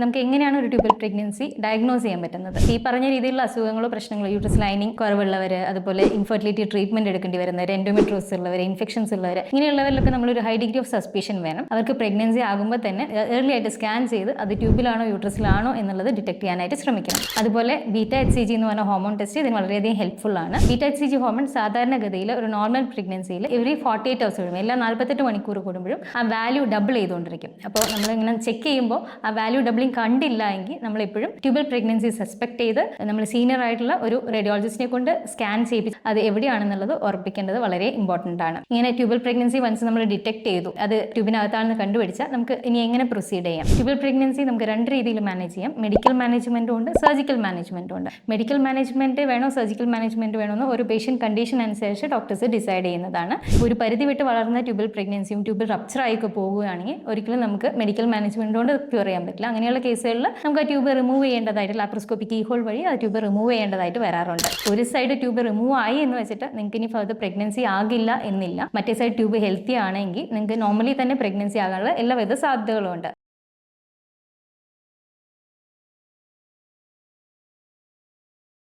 നമുക്ക് എങ്ങനെയാണ് ഒരു ട്യൂബൽ പ്രഗ്നൻസി ഡയഗ്നോസ് ചെയ്യാൻ പറ്റുന്നത്? ഈ പറഞ്ഞ രീതിയിലുള്ള അസുഖങ്ങളോ പ്രശ്നങ്ങളോ യൂട്രസ് ലൈനിങ് കുറവുള്ളവർ അതുപോലെ ഇൻഫെർട്ടിലിറ്റി ട്രീറ്റ്മെന്റ് എടുക്കേണ്ടി വരുന്നവർ എൻഡോമെട്രോസ് ഉള്ളവർ ഇൻഫെക്ഷൻസ് ഉള്ളവർ ഇങ്ങനെയുള്ളവരിലൊക്കെ നമ്മളൊരു ഹൈ ഡിഗ്രി ഓഫ് സസ്പിഷൻ വേണം. അവർക്ക് പ്രഗ്നൻസി ആകുമ്പോൾ തന്നെ ഏർലി ആയിട്ട് സ്കാൻ ചെയ്ത് അത് ട്യൂബിലാണോ യൂട്രസിലാണോ എന്നുള്ളത് ഡിറ്റക്ട് ചെയ്യാനായിട്ട് ശ്രമിക്കണം. അതുപോലെ ബീറ്റ എച്ച് സി ജി എന്ന് പറഞ്ഞ ഹോമോൺ ടെസ്റ്റ് ഇതിന് വളരെയധികം ഹെൽപ്ഫുൾ ആണ്. Beta H C G hormone സാധാരണഗതിയിൽ ഒരു നോർമൽ പ്രഗ്നൻസിയിൽ ഇവർ ഫോർട്ടി എയ്റ്റ് ഹവേഴ്സ് കഴിയുമ്പോൾ എല്ലാ നാൽപ്പത്തെട്ട് മണിക്കൂർ കൂടുമ്പോഴും ആ വാല്യൂ ഡബിൾ ചെയ്തുകൊണ്ടിരിക്കും. അപ്പോൾ നമ്മളിങ്ങനെ ചെക്ക് ചെയ്യുമ്പോൾ ആ വാല്യൂ ഡബിളിങ് കണ്ടില്ല എങ്കിൽ നമ്മളെപ്പോഴും ട്യൂബൽ പ്രഗ്നൻസി സസ്പെക്ട് ചെയ്ത് നമ്മൾ സീനിയർ ആയിട്ടുള്ള ഒരു റേഡിയോളജിസ്റ്റിനെ കൊണ്ട് സ്കാൻ ചെയ്യിപ്പിച്ച് അത് എവിടെയാണെന്നുള്ളത് ഉറപ്പിക്കേണ്ടത് വളരെ ഇമ്പോർട്ടന്റ് ആണ്. ഇങ്ങനെ ട്യൂബൽ പ്രഗ്നൻസി വൺസ് നമ്മൾ ഡിറ്റക്ട് ചെയ്തു അത് ട്യൂബിനകത്താണെന്ന് കണ്ടുപിടിച്ചാൽ നമുക്ക് ഇനി എങ്ങനെ പ്രൊസീഡ് ചെയ്യാം? ട്യൂബൽ പ്രഗ്നൻസി നമുക്ക് രണ്ട് രീതിയിൽ മാനേജ് ചെയ്യാം. മെഡിക്കൽ മാനേജ്മെന്റും ഉണ്ട് സർജിക്കൽ മാനേജ്മെന്റും ഉണ്ട്. മെഡിക്കൽ മാനേജ്മെന്റ് വേണോ സർജിക്കൽ മാനേജ്മെന്റ് വേണോ എന്ന് ഒരു പേഷ്യന്റ് കണ്ടീഷൻ അനുസരിച്ച് ഡോക്ടേഴ്സ് ഡിസൈഡ് ചെയ്യുന്നതാണ്. ഒരു പരിധി വിട്ട് വളർന്ന ട്യൂബൽ പ്രഗ്നൻസിയും ട്യൂബൽ റപ്ചർ ആയിക്കെ പോവുകയാണെങ്കിൽ ഒരിക്കലും നമുക്ക് മെഡിക്കൽ മാനേജ്മെന്റ് കൊണ്ട് ക്യൂർ ചെയ്യാൻ പറ്റില്ല. അങ്ങനെയുള്ള കേസുകളിൽ നമുക്ക് ആ ട്യൂബ് റിമൂവ് ചെയ്യേണ്ടതായിട്ട് ലാപ്രോസ്കോപ്പിക് ഈ ഹോൾ വഴി ആ ട്യൂബ് റിമൂവ് ചെയ്യേണ്ടതായിട്ട് വരാറുണ്ട്. ഒരു സൈഡ് ട്യൂബ് റിമൂവ് ആയി എന്ന് വെച്ചിട്ട് നിങ്ങൾക്ക് ഇനി ഫർദർ പ്രഗ്നൻസി ആകില്ല എന്നില്ല. മറ്റേ സൈഡ് ട്യൂബ് ഹെൽത്തി ആണെങ്കിൽ നിങ്ങൾക്ക് നോർമലി തന്നെ പ്രഗ്നൻസി ആകാനുള്ള എല്ലാവിധ സാധ്യതകളും ഉണ്ട്.